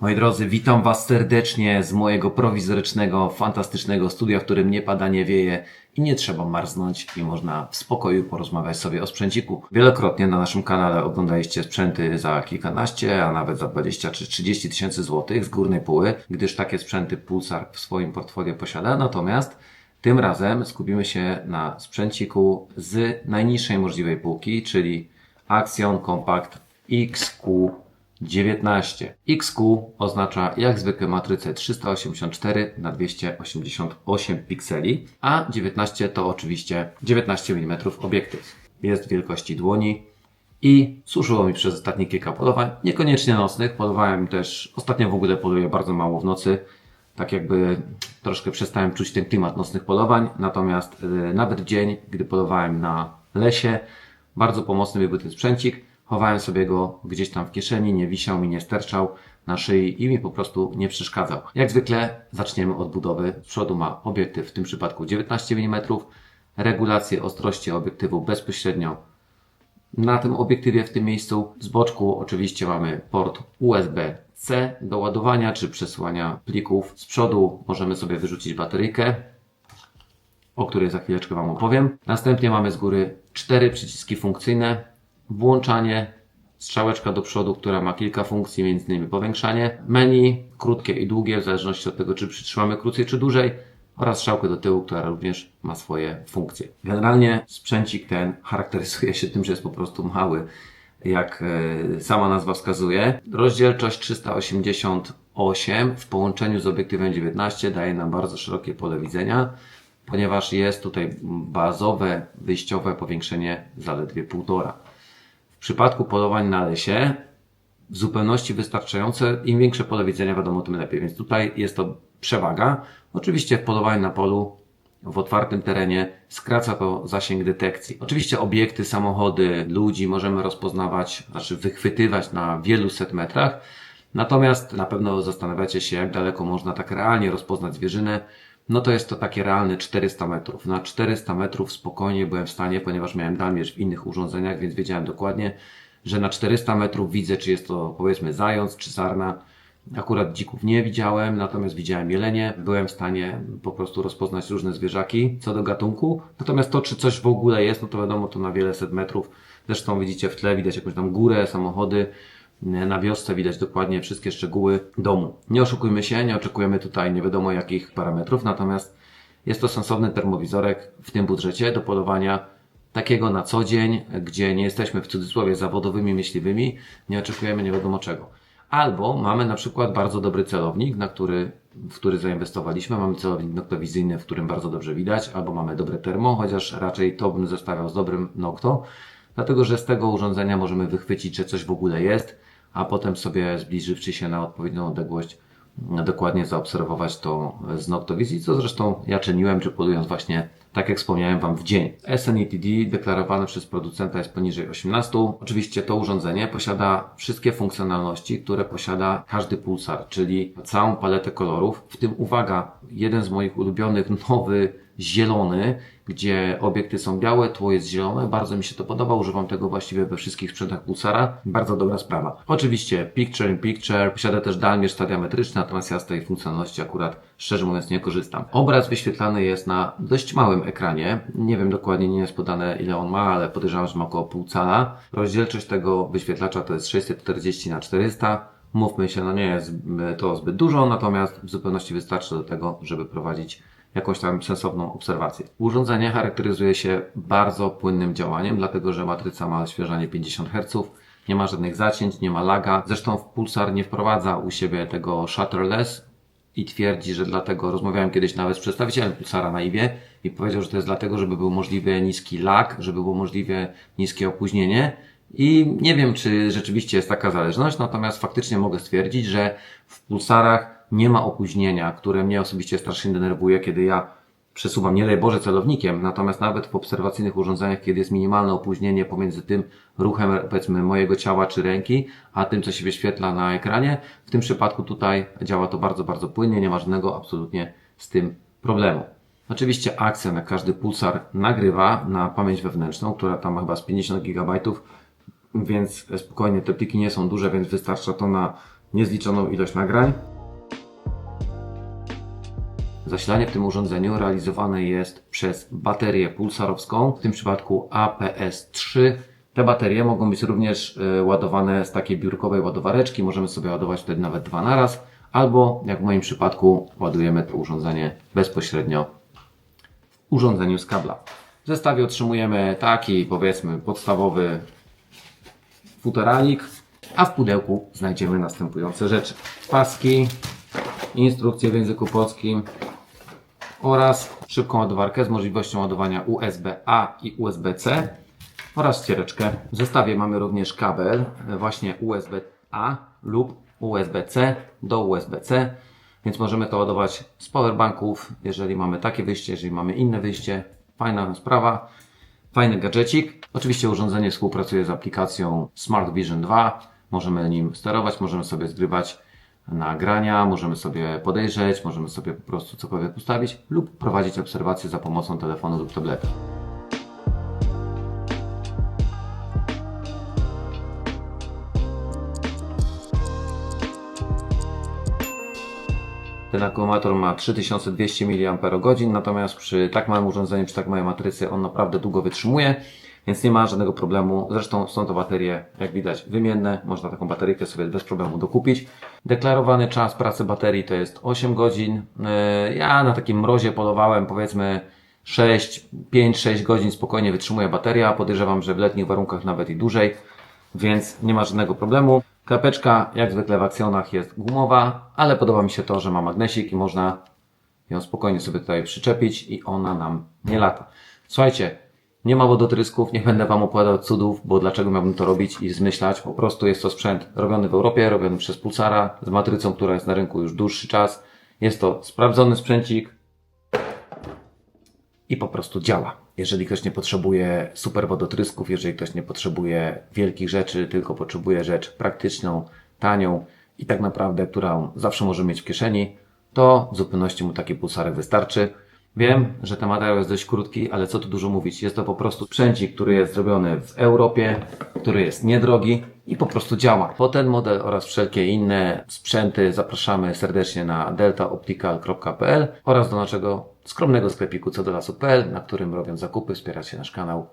Moi drodzy, witam Was serdecznie z mojego prowizorycznego, fantastycznego studia, w którym nie pada, nie wieje i nie trzeba marznąć i można w spokoju porozmawiać sobie o sprzęciku. Wielokrotnie na naszym kanale oglądaliście sprzęty za kilkanaście, a nawet za 20 czy 30 tysięcy złotych z górnej póły, gdyż takie sprzęty Pulsar w swoim portfolio posiada. Natomiast tym razem skupimy się na sprzęciku z najniższej możliwej półki, czyli Axion Compact XQ 19. XQ oznacza jak zwykle matrycę 384 na 288 pikseli, a 19 to oczywiście 19 mm obiektyw. Jest wielkości dłoni i służyło mi przez ostatnie kilka polowań, niekoniecznie nocnych, polowałem też, ostatnio w ogóle poluję bardzo mało w nocy, tak jakby troszkę przestałem czuć ten klimat nocnych polowań, natomiast y, nawet w dzień, gdy polowałem na lesie, bardzo pomocny mi był ten sprzęcik. Chowałem sobie go gdzieś tam w kieszeni, nie wisiał mi, nie sterczał na szyi i mi po prostu nie przeszkadzał. Jak zwykle zaczniemy od budowy. Z przodu ma obiektyw, w tym przypadku 19 mm, regulację ostrości obiektywu bezpośrednio na tym obiektywie w tym miejscu. Z boczku oczywiście mamy port USB-C do ładowania czy przesyłania plików. Z przodu możemy sobie wyrzucić bateryjkę, o której za chwileczkę Wam opowiem. Następnie mamy z góry cztery przyciski funkcyjne. Włączanie, strzałeczka do przodu, która ma kilka funkcji, między innymi powiększanie, menu, krótkie i długie, w zależności od tego, czy przytrzymamy krócej czy dłużej, oraz strzałkę do tyłu, która również ma swoje funkcje. Generalnie sprzęcik ten charakteryzuje się tym, że jest po prostu mały, jak e, sama nazwa wskazuje. Rozdzielczość 388 w połączeniu z obiektywem 19 daje nam bardzo szerokie pole widzenia, ponieważ jest tutaj bazowe, wyjściowe powiększenie zaledwie 1,5. Przypadku polowań na lesie w zupełności wystarczające. Im większe pole widzenia, wiadomo, tym lepiej. Więc tutaj jest to przewaga. Oczywiście w polowaniu na polu, w otwartym terenie skraca to zasięg detekcji. Oczywiście obiekty, samochody, ludzi możemy rozpoznawać, znaczy wychwytywać na wielu set metrach. Natomiast na pewno zastanawiacie się, jak daleko można tak realnie rozpoznać zwierzynę. No to jest to takie realne 400 metrów. Na 400 metrów spokojnie byłem w stanie, ponieważ miałem dalmierz w innych urządzeniach, więc wiedziałem dokładnie, że na 400 metrów widzę, czy jest to powiedzmy zając, czy sarna. Akurat dzików nie widziałem, natomiast widziałem jelenie. Byłem w stanie po prostu rozpoznać różne zwierzaki co do gatunku. Natomiast to, czy coś w ogóle jest, no to wiadomo, to na wiele set metrów. Zresztą widzicie w tle, widać jakąś tam górę, samochody. Na wiosce widać dokładnie wszystkie szczegóły domu. Nie oszukujmy się, nie oczekujemy tutaj nie wiadomo jakich parametrów, natomiast jest to sensowny termowizorek w tym budżecie do polowania takiego na co dzień, gdzie nie jesteśmy w cudzysłowie zawodowymi myśliwymi, nie oczekujemy nie wiadomo czego. Albo mamy na przykład bardzo dobry celownik, na który, w który zainwestowaliśmy. Mamy celownik noktowizyjny, w którym bardzo dobrze widać, albo mamy dobre termo, chociaż raczej to bym zestawiał z dobrym nokto, dlatego że z tego urządzenia możemy wychwycić, że coś w ogóle jest, a potem sobie zbliżywszy się na odpowiednią odległość, dokładnie zaobserwować to z noktowizji, co zresztą ja czyniłem, czy polując właśnie tak jak wspomniałem Wam w dzień. SNETD deklarowane przez producenta jest poniżej 18. Oczywiście to urządzenie posiada wszystkie funkcjonalności, które posiada każdy pulsar, czyli całą paletę kolorów, w tym uwaga, jeden z moich ulubionych, nowy, zielony, gdzie obiekty są białe, tło jest zielone. Bardzo mi się to podoba, używam tego właściwie we wszystkich sprzętach Pulsara. Bardzo dobra sprawa. Oczywiście Picture in Picture posiada też dalmierz stadiametryczny, natomiast ja z tej funkcjonalności akurat szczerze mówiąc nie korzystam. Obraz wyświetlany jest na dość małym ekranie. Nie wiem dokładnie, nie jest podane ile on ma, ale podejrzewam, że ma około pół cala. Rozdzielczość tego wyświetlacza to jest 640 na 400 Mówmy się, no nie jest to zbyt dużo, natomiast w zupełności wystarczy do tego, żeby prowadzić jakąś tam sensowną obserwację. Urządzenie charakteryzuje się bardzo płynnym działaniem, dlatego że matryca ma odświeżanie 50 Hz, nie ma żadnych zacięć, nie ma laga. Zresztą Pulsar nie wprowadza u siebie tego shutterless i twierdzi, że dlatego, rozmawiałem kiedyś nawet z przedstawicielem Pulsara na IBie i powiedział, że to jest dlatego, żeby był możliwie niski lag, żeby było możliwie niskie opóźnienie. I nie wiem, czy rzeczywiście jest taka zależność, natomiast faktycznie mogę stwierdzić, że w pulsarach nie ma opóźnienia, które mnie osobiście strasznie denerwuje, kiedy ja przesuwam, nie daj Boże, celownikiem, natomiast nawet w obserwacyjnych urządzeniach, kiedy jest minimalne opóźnienie pomiędzy tym ruchem, powiedzmy, mojego ciała czy ręki, a tym, co się wyświetla na ekranie, w tym przypadku tutaj działa to bardzo, bardzo płynnie, nie ma żadnego absolutnie z tym problemu. Oczywiście akcja na każdy pulsar nagrywa na pamięć wewnętrzną, która tam ma chyba z 50 GB, więc spokojnie te pliki nie są duże, więc wystarcza to na niezliczoną ilość nagrań. Zasilanie w tym urządzeniu realizowane jest przez baterię pulsarowską, w tym przypadku APS-3. Te baterie mogą być również e, ładowane z takiej biurkowej ładowareczki. Możemy sobie ładować wtedy nawet dwa na raz, albo jak w moim przypadku ładujemy to urządzenie bezpośrednio w urządzeniu z kabla. W zestawie otrzymujemy taki powiedzmy podstawowy futeralik, a w pudełku znajdziemy następujące rzeczy. Paski, instrukcje w języku polskim oraz szybką ładowarkę z możliwością ładowania USB-A i USB-C oraz ściereczkę. W zestawie mamy również kabel e, właśnie USB-A lub USB-C do USB-C, więc możemy to ładować z powerbanków, jeżeli mamy takie wyjście, jeżeli mamy inne wyjście. Fajna sprawa. Fajny gadżecik. Oczywiście urządzenie współpracuje z aplikacją Smart Vision 2. Możemy nim sterować, możemy sobie zgrywać nagrania, możemy sobie podejrzeć, możemy sobie po prostu cokolwiek ustawić lub prowadzić obserwacje za pomocą telefonu lub tabletu. Ten akumulator ma 3200 mAh, natomiast przy tak małym urządzeniu, przy tak małej matrycy on naprawdę długo wytrzymuje, więc nie ma żadnego problemu. Zresztą są to baterie, jak widać, wymienne. Można taką bateryjkę sobie bez problemu dokupić. Deklarowany czas pracy baterii to jest 8 godzin. Yy, Ja na takim mrozie polowałem powiedzmy 6, 5-6 godzin spokojnie wytrzymuje bateria. Podejrzewam, że w letnich warunkach nawet i dłużej więc nie ma żadnego problemu. Klapeczka, jak zwykle w akcjonach, jest gumowa, ale podoba mi się to, że ma magnesik i można ją spokojnie sobie tutaj przyczepić i ona nam nie lata. Słuchajcie, nie ma wodotrysków, nie będę Wam opowiadał cudów, bo dlaczego miałbym to robić i zmyślać. Po prostu jest to sprzęt robiony w Europie, robiony przez Pulsara, z matrycą, która jest na rynku już dłuższy czas. Jest to sprawdzony sprzęcik, i po prostu działa. Jeżeli ktoś nie potrzebuje super wodotrysków, jeżeli ktoś nie potrzebuje wielkich rzeczy, tylko potrzebuje rzecz praktyczną, tanią i tak naprawdę, którą zawsze może mieć w kieszeni, to w zupełności mu taki pulsarek wystarczy. Wiem, że ten materiał jest dość krótki, ale co tu dużo mówić. Jest to po prostu sprzęcik, który jest zrobiony w Europie, który jest niedrogi i po prostu działa. Po ten model oraz wszelkie inne sprzęty zapraszamy serdecznie na deltaoptical.pl oraz do naszego skromnego sklepiku codolasu.pl, na którym robiąc zakupy wspieracie nasz kanał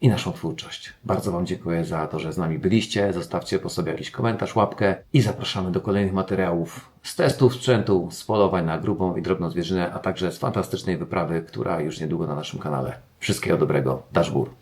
i naszą twórczość. Bardzo Wam dziękuję za to, że z nami byliście. Zostawcie po sobie jakiś komentarz, łapkę i zapraszamy do kolejnych materiałów z testów sprzętu, z polowań na grubą i drobną zwierzynę, a także z fantastycznej wyprawy, która już niedługo na naszym kanale. Wszystkiego dobrego. Dashbur.